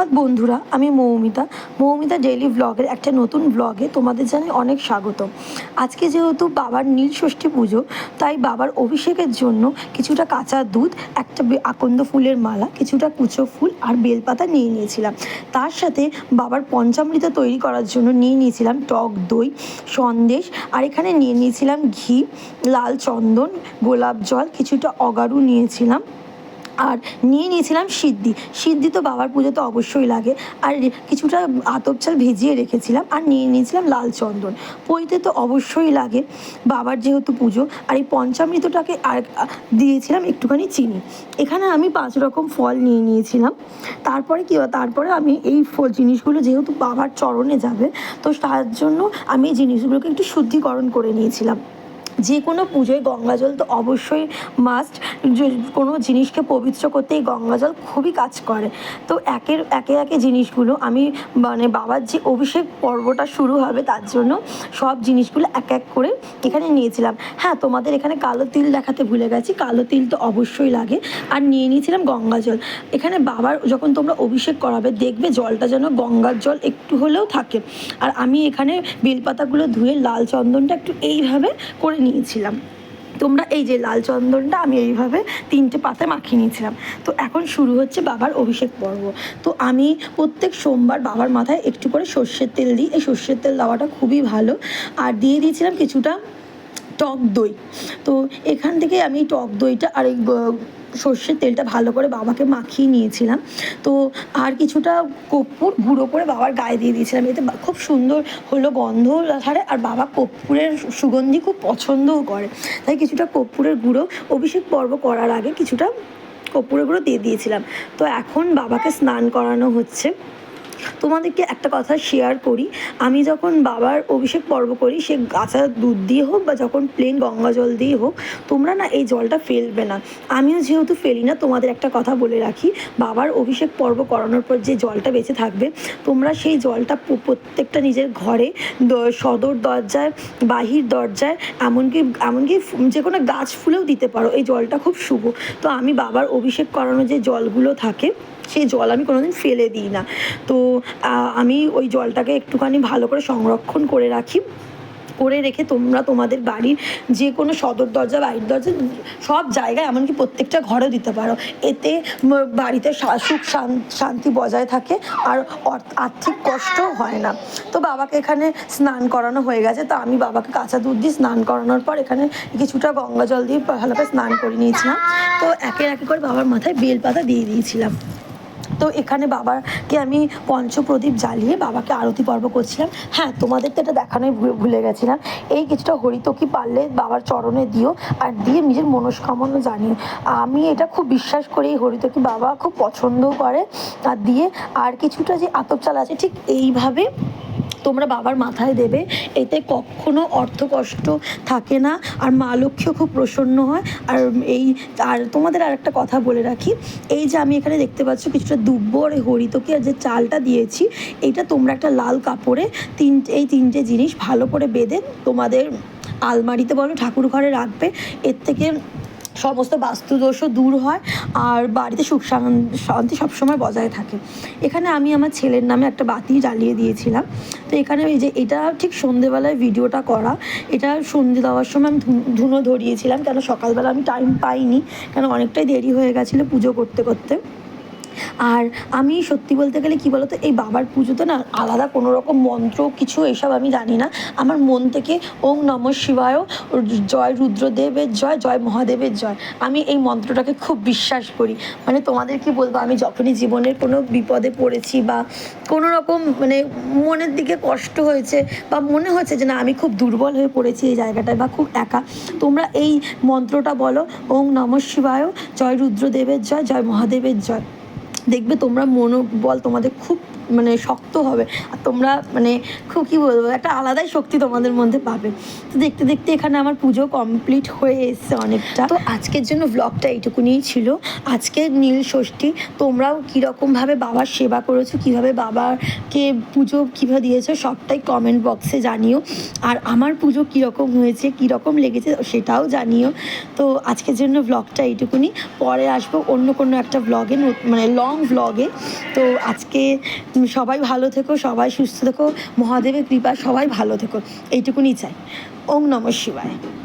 সুপ্রভাত বন্ধুরা। আমি মৌমিতা। মৌমিতা ডেইলি ব্লগের একটা নতুন ব্লগে তোমাদের জানাই অনেক স্বাগত। আজকে যেহেতু বাবার নীল ষষ্ঠী পুজো, তাই বাবার অভিষেকের জন্য কিছুটা কাঁচা দুধ, একটা আকন্দ ফুলের মালা, কিছুটা কুচো ফুল আর বেলপাতা নিয়ে নিয়েছিলাম। তার সাথে বাবার পঞ্চামৃত তৈরি করার জন্য নিয়ে নিয়েছিলাম টক দই, সন্দেশ, আর এখানে নিয়ে নিয়েছিলাম ঘি, লাল চন্দন, গোলাপ জল, কিছুটা অগারু নিয়েছিলাম। আর নিয়ে নিয়েছিলাম সিদ্ধি। সিদ্ধি তো বাবার পুজো তো অবশ্যই লাগে। আর কিছুটা আতপ চাল ভিজিয়ে রেখেছিলাম আর নিয়ে নিয়েছিলাম লাল চন্দন। পইতে তো অবশ্যই লাগে বাবার যেহেতু পুজো। আর এই পঞ্চামৃতটাকে আর দিয়েছিলাম একটুখানি চিনি। এখানে আমি পাঁচ রকম ফল নিয়ে নিয়েছিলাম। তারপরে কী তারপরে আমি এই ফল, জিনিসগুলো যেহেতু বাবার চরণে যাবে, তো তার জন্য আমি এই জিনিসগুলোকে একটু শুদ্ধিকরণ করে নিয়েছিলাম। যে কোনো পুজোয় গঙ্গা জল তো অবশ্যই মাস্ট কোনো জিনিসকে পবিত্র করতে এই গঙ্গা জল খুবই কাজ করে। তো একের, একে একে জিনিসগুলো আমি মানে বাবার যে অভিষেক পর্বটা শুরু হবে তার জন্য সব জিনিসগুলো এক এক করে এখানে নিয়েছিলাম। হ্যাঁ তোমাদের এখানে কালো তিল দেখাতে ভুলে গেছি। কালো তিল তো অবশ্যই লাগে। আর নিয়ে নিয়েছিলাম গঙ্গা জল এখানে বাবার যখন তোমরা অভিষেক করাবে, দেখবে জলটা যেন গঙ্গার জল একটু হলেও থাকে। আর আমি এখানে বেলপাতাগুলো ধুয়ে লাল চন্দনটা একটু এইভাবে করে নিয়েছিলাম। তোমরা এই যে লাল চন্দনটা আমি এইভাবে তিনটে পাতে মাখিয়ে নিয়েছিলাম। তো এখন শুরু হচ্ছে বাবার অভিষেক পর্ব। তো আমি প্রত্যেক সোমবার বাবার মাথায় একটু করে সর্ষের তেল দিই। এই সর্ষের তেল দেওয়াটা খুবই ভালো। আর দিয়ে দিয়েছিলাম কিছুটা টক দই। তো এখান থেকে আমি টক দইটা আর এই সর্ষের তেলটা ভালো করে বাবাকে মাখিয়ে নিয়েছিলাম। তো আর কিছুটা কর্পূর, গুঁড়ো করে বাবার গায়ে দিয়ে দিয়েছিলাম। এতে খুব সুন্দর হলো গন্ধ ছাড়ে আর বাবা কর্পূরের সুগন্ধি খুব পছন্দও করে। তাই কিছুটা কর্পূরের গুঁড়ো, অভিষেক পর্ব করার আগে কিছুটা কর্পূরের গুঁড়ো দিয়ে দিয়েছিলাম। তো এখন বাবাকে স্নান করানো হচ্ছে। তোমাদেরকে একটা কথা শেয়ার করি। আমি যখন বাবার অভিষেক পর্ব করি, সে কাঁচা দুধ দিয়ে হোক বা যখন প্লেন গঙ্গা জল দিয়ে হোক, তোমরা না এই জলটা ফেলবে না। আমিও যেহেতু ফেলি না, তোমাদের একটা কথা বলে রাখি। বাবার অভিষেক পর্ব করানোর পর যে জলটা বেঁচে থাকবে, তোমরা সেই জলটা প্রত্যেকটা নিজের ঘরে সদর দরজায়, বাহির দরজায়, এমনকি এমনকি যে কোনো গাছ ফুলেও দিতে পারো। এই জলটা খুব শুভ। তো আমি বাবার অভিষেক করানো যে জলগুলো থাকে, সেই জল আমি কোনোদিন ফেলে দিই না। তো আমি ওই জলটাকে একটুখানি ভালো করে সংরক্ষণ করে রাখি। করে রেখে তোমরা তোমাদের বাড়ির যে কোনো সদর দরজা, বাইরের দরজা, সব জায়গায়, এমনকি প্রত্যেকটা ঘরেও দিতে পারো। এতে বাড়িতে সুখ শান- শান্তি বজায় থাকে আর আর্থিক কষ্টও হয় না। তো বাবাকে এখানে স্নান করানো হয়ে গেছে। তো আমি বাবাকে কাঁচা দুধ দিয়ে স্নান করানোর পর এখানে কিছুটা গঙ্গা জল দিয়ে ভালো করে স্নান করে নিয়েছিলাম। তো একে একে করে বাবার মাথায় বেলপাতা দিয়ে দিয়েছিলাম। তো এখানে বাবাকে আমি পঞ্চপ্রদীপ জ্বালিয়ে বাবাকে আরতি পর্ব করছিলাম। হ্যাঁ তোমাদের তো এটা দেখানোই ভুলে গেছিলাম। এই কিছুটা হরিতকি পারলে বাবার চরণে দিও আর দিয়ে নিজের মনস্কামনা জানিও। আমি এটা খুব বিশ্বাস করি, এই হরিতকি বাবা খুব পছন্দও করে। আর দিয়ে আর কিছুটা যে আতপ চাল আছে, ঠিক এইভাবে তোমরা বাবার মাথায় দেবে, এতে কখনো অর্থকষ্ট থাকে না। আর মা লক্ষ্মীও খুব প্রসন্ন হয়। আর এই, আর তোমাদের আর একটা কথা বলে রাখি। এই যে আমি এখানে দেখতে পাচ্ছ কিছুটা দুব্ব আর যে চালটা দিয়েছি এইটা তোমরা একটা লাল কাপড়ে তিন, এই তিনটে জিনিস ভালো করে বেঁধে তোমাদের আলমারিতে বলো ঠাকুর ঘরে রাখবে। এর থেকে সমস্ত বাস্তুদোষও দূর হয় আর বাড়িতে সুখ শান- শান্তি সবসময় বজায় থাকে। এখানে আমি আমার ছেলের নামে একটা বাতি জ্বালিয়ে দিয়েছিলাম। তো এখানে এই যে এটা ঠিক সন্ধেবেলায় ভিডিওটা করা। এটা সন্ধে দেওয়ার সময় আমি ধুনো ধরিয়েছিলাম কেন সকালবেলা আমি টাইম পাইনি। কেন অনেকটাই দেরি হয়ে গেছিল পুজো করতে করতে। আর আমি সত্যি বলতে গেলে কি বলতো, এই বাবার পুজোতে না আলাদা কোনো রকম মন্ত্র কিছু এসব আমি জানি না। আমার মন থেকে ওং নম শিবায়, জয় রুদ্রদেবের জয় জয় মহাদেবের জয়। আমি এই মন্ত্রটাকে খুব বিশ্বাস করি। মানে তোমাদের কি বলব, আমি যখনই জীবনের কোনো বিপদে পড়েছি বা কোনো রকম মানে মনের দিকে কষ্ট হয়েছে বা মনে হচ্ছে যে না, আমি খুব দুর্বল হয়ে পড়েছি এই জায়গাটায় বা খুব একা, তোমরা এই মন্ত্রটা বলো, ওং নম শিবায়, জয় রুদ্রদেবের জয় জয় মহাদেবের জয়। দেখবে তোমরা মনোবল তোমাদের খুব মানে শক্ত হবে। আর তোমরা মানে খুব কী বলব, একটা আলাদাই শক্তি তোমাদের মধ্যে পাবে। তো দেখতে দেখতে এখানে আমার পুজো কমপ্লিট হয়ে এসছে অনেকটা। তো আজকের জন্য ব্লগটা এইটুকুনিই ছিল। আজকে নীল ষষ্ঠী, তোমরাও কীরকমভাবে বাবার সেবা করেছ, কীভাবে বাবাকে পুজো কীভাবে দিয়েছ, সবটাই কমেন্ট বক্সে জানিও। আর আমার পুজো কীরকম হয়েছে, কীরকম লেগেছে সেটাও জানিও। তো আজকের জন্য ব্লগটা এইটুকুনি। পরে আসব অন্য কোনো একটা ব্লগে মানে লং ব্লগে তো আজকে সবাই ভালো থেকো, সবাই সুস্থ থেকো। মহাদেবের কৃপা সবাই ভালো থেকো। এইটুকুনি চাই। ওং নম শিবায়।